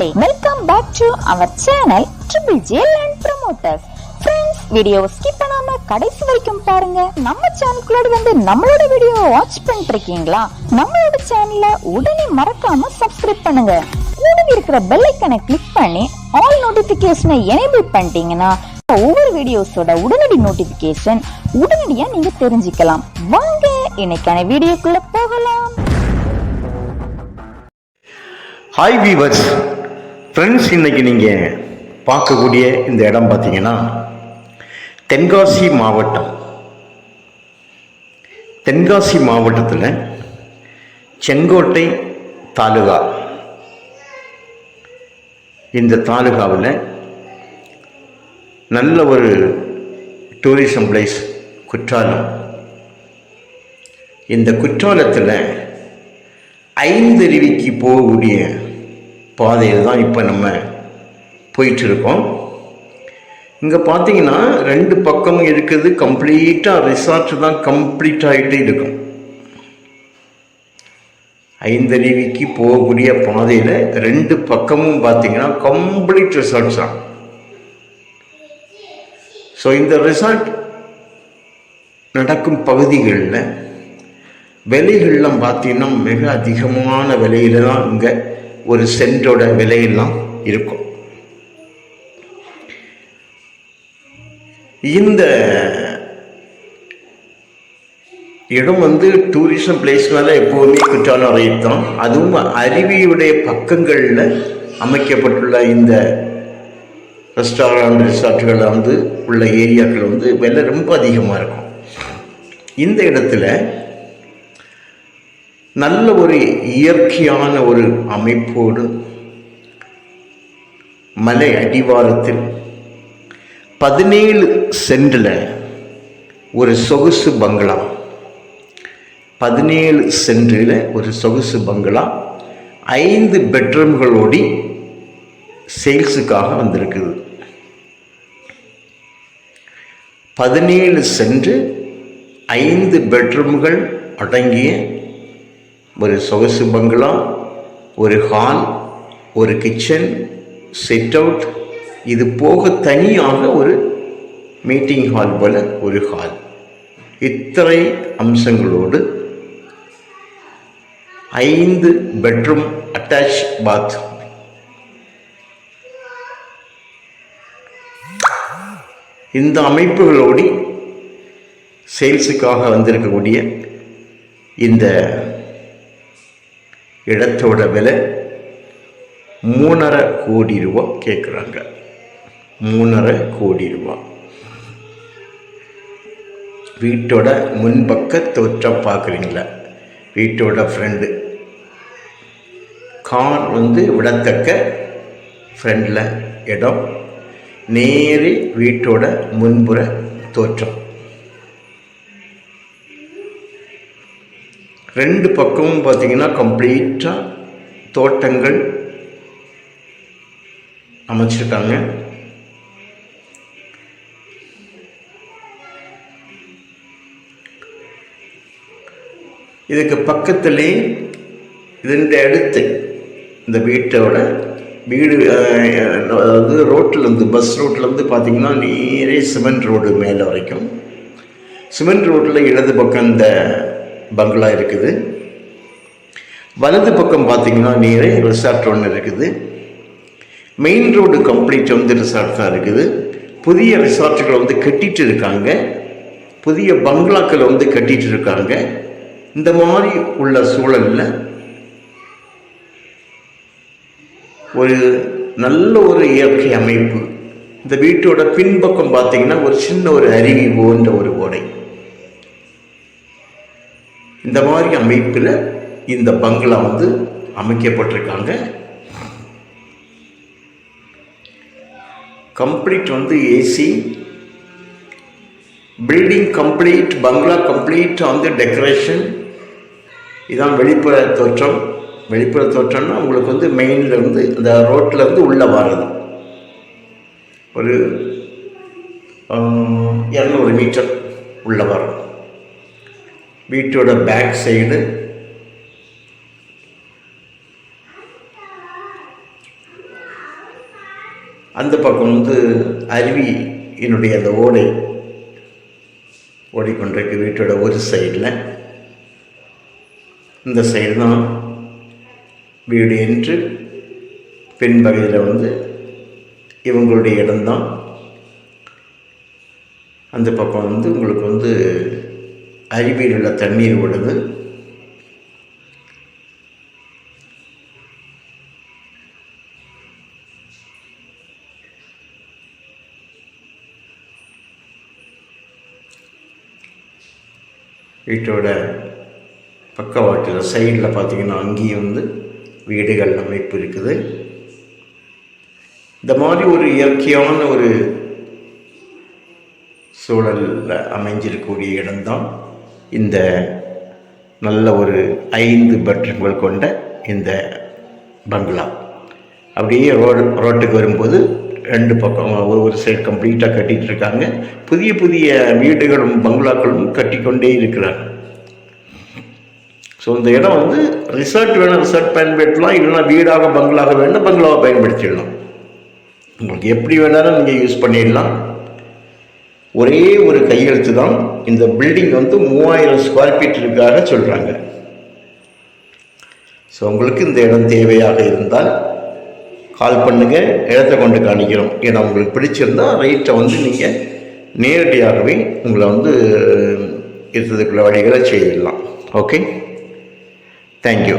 நண்பர்களே welcome back to our channel triple J land promoters friends video skip பண்ணாம கடைசி வரைக்கும் பாருங்க. நம்ம சேனலுக்குள்ள வந்து நம்மளோட வீடியோ வாட்ச் பண்ணிட்டு இருக்கீங்களா நம்மளோட சேனலை உடனே மறக்காம சப்ஸ்கிரைப் பண்ணுங்க. கூடவே இருக்கிற பெல் ஐக்கனை கிளிக் பண்ணி ஆல் நோட்டிபிகேஷனை எனேபிள் பண்ணிட்டீங்கன்னா ஒவ்வொரு வீடியோஸோட உடனடி நோட்டிபிகேஷன் உடனடியா நீங்க தெரிஞ்சுக்கலாம். வாங்க இன்னைக்கான வீடியோக்குள்ள போகலாம். ஹாய் வீவர்ஸ் ஃப்ரெண்ட்ஸ் இன்னைக்கு நீங்கள் பார்க்கக்கூடிய இந்த இடம் பார்த்தீங்கன்னா தென்காசி மாவட்டம். தென்காசி மாவட்டத்தில் செங்கோட்டை தாலுகா. இந்த தாலுகாவில் நல்ல ஒரு டூரிசம் பிளேஸ் குற்றாலம். இந்த குற்றாலத்தில் ஐந்தருவிக்கு போகக்கூடிய பாதையில் தான் இப்போ நம்ம போயிட்டுருக்கோம். இங்கே பார்த்தீங்கன்னா ரெண்டு பக்கமும் இருக்குது. கம்ப்ளீட்டாக ரிசார்ட் தான் கம்ப்ளீட் ஆகிட்டு இருக்கும். ஐந்தருவிக்கு போகக்கூடிய பாதையில் ரெண்டு பக்கமும் பார்த்தீங்கன்னா கம்ப்ளீட் ரிசார்ட்ஸ் தான். ஸோ இந்த ரிசார்ட் நடக்கும் பகுதிகளில் விலைகள்லாம் பார்த்தீங்கன்னா மிக அதிகமான விலையில தான் இங்கே ஒரு சென்டோட விலையெல்லாம் இருக்கும். இந்த இடம் வந்து டூரிசம் பிளேஸ்னால எப்போவுமே குற்றாலம் ரைட் தான் அதுவும் அருவியுடைய பக்கங்களில் அமைக்கப்பட்டுள்ள இந்த ரெஸ்டாரண்ட் ரிசார்ட்டுகளில் வந்து உள்ள ஏரியாக்கள் வந்து விலை ரொம்ப அதிகமாக இருக்கும். இந்த இடத்துல நல்ல ஒரு இயற்கையான ஒரு அமைப்போடு மலை அடிவாரத்தில் பதினேழு சென்டில் ஒரு சொகுசு பங்களா. பதினேழு சென்டில் ஒரு சொகுசு பங்களா. ஐந்து பெட்ரூம்களோடி சேல்ஸுக்காக வந்திருக்குது. பதினேழு சென்று ஐந்து பெட்ரூம்கள் அடங்கிய ஒரு சொகசு பங்களா ஒரு ஹால் ஒரு கிச்சன் செட் அவுட் இது போக தனியாக ஒரு மீட்டிங் ஹால் போல் ஒரு ஹால் இத்தனை அம்சங்களோடு ஐந்து பெட்ரூம் அட்டாச் பாத் இந்த அமைப்புகளோடு சேல்ஸுக்காக வந்திருக்கக்கூடிய இந்த இடத்தோட விலை மூணரை கோடி ரூபா கேட்குறாங்க மூணரை கோடி ரூபா. வீட்டோட முன்பக்க தோற்றம் பார்க்குறீங்களா வீட்டோட ஃப்ரெண்டு கார் வந்து விடத்தக்க ஃப்ரெண்டில் இடம். நேரே வீட்டோட முன்புற தோற்றம். ரெண்டு பக்கமும் பார்த்தீங்கன்னா கம்ப்ளீட்டாக தோட்டங்கள் அமைச்சிருக்காங்க. இதுக்கு பக்கத்துலேயே இதன் அடுத்து இந்த வீட்டோட வீடு அதாவது ரோட்டிலேருந்து பஸ் ரோட்லேருந்து பார்த்தீங்கன்னா நேரே சிமெண்ட் ரோடு மேலே வரைக்கும். சிமெண்ட் ரோட்டில் இடது பக்கம் இந்த பங்களா இருக்குது. வலது பக்கம் பார்த்தீங்கன்னா நீரே ரிசார்ட் ஒன்று இருக்குது. மெயின் ரோடு கம்ப்ளீட் வந்து ரிசார்ட் தான் இருக்குது. புதிய ரிசார்ட்டுகளை வந்து கட்டிட்டு இருக்காங்க புதிய பங்களாக்களை வந்து கட்டிட்டு இருக்காங்க இந்த மாதிரி உள்ள சூழலில் ஒரு நல்ல ஒரு இயற்கை அமைப்பு. இந்த வீட்டோட பின்பக்கம் பார்த்தீங்கன்னா ஒரு சின்ன ஒரு அருவி போன்ற ஒரு ஓடை. இந்த மாதிரி அமைப்பில் இந்த பங்களா வந்து அமைக்கப்பட்டிருக்காங்க. கம்ப்ளீட் வந்து ஏசி பில்டிங் கம்ப்ளீட் பங்களா கம்ப்ளீட் வந்து டெக்கரேஷன் இதான் வெளிப்புற தோற்றம். வெளிப்புற தோற்றம்னா உங்களுக்கு வந்து மெயினில் இருந்து இந்த ரோட்டில் இருந்து உள்ளே வர்றது. ஒரு இரநூறு மீட்டர் உள்ளே வரும் வீட்டோட பேக் சைடு அந்த பக்கம் வந்து அருவி என்னுடைய அந்த ஓடை. ஓடிக்கொண்டிருக்கு வீட்டோட ஒரு சைடில் இந்த சைடு தான் வீடு என்று பின்பகுதியில் வந்து இவங்களுடைய இடம்தான். அந்த பக்கம் வந்து உங்களுக்கு வந்து அருவியில் உள்ள தண்ணீர் விடுது. வீட்டோட பக்கவாட்டில் சைடில் பார்த்தீங்கன்னா அங்கேயும் வந்து வீடுகள் அமைப்பு இருக்குது. இந்த மாதிரி ஒரு இயற்கையான ஒரு சூழலில் அமைஞ்சிருக்கக்கூடிய இடம்தான் இந்த நல்ல ஒரு ஐந்து பெட்ரூம்கள் கொண்ட இந்த பங்களா. அப்படியே ரோடு ரோட்டுக்கு வரும்போது ரெண்டு பக்கம் ஒரு ஒரு சைடு கம்ப்ளீட்டாக கட்டிகிட்டு இருக்காங்க. புதிய புதிய வீடுகளும் பங்களாக்களும் கட்டிக்கொண்டே இருக்கிறாங்க. ஸோ இந்த இடம் வந்து ரிசார்ட் வேணும் ரிசார்ட் பயன்படுத்தலாம். இல்லைன்னா வீடாக பங்களாக வேணும் பங்களாவை பயன்படுத்திடலாம். உங்களுக்கு எப்படி வேணாலும் நீங்கள் யூஸ் பண்ணிடலாம். ஒரே ஒரு கையெழுத்து தான் இந்த பில்டிங் வந்து மூவாயிரம் ஸ்கொயர் ஃபீட் இருக்காக சொல்கிறாங்க ஸோ உங்களுக்கு இந்த இடம் தேவையாக இருந்தால் கால் பண்ணுங்கள் இடத்த கொண்டு காணிக்கிறோம் ஏன்னா உங்களுக்கு பிடிச்சிருந்தால் ரைட்டை வந்து நீங்கள் நேரடியாகவே உங்களை வந்து இருக்கிறதுக்குள்ள வழிகளை செய்திடலாம் ஓகே தேங்க்யூ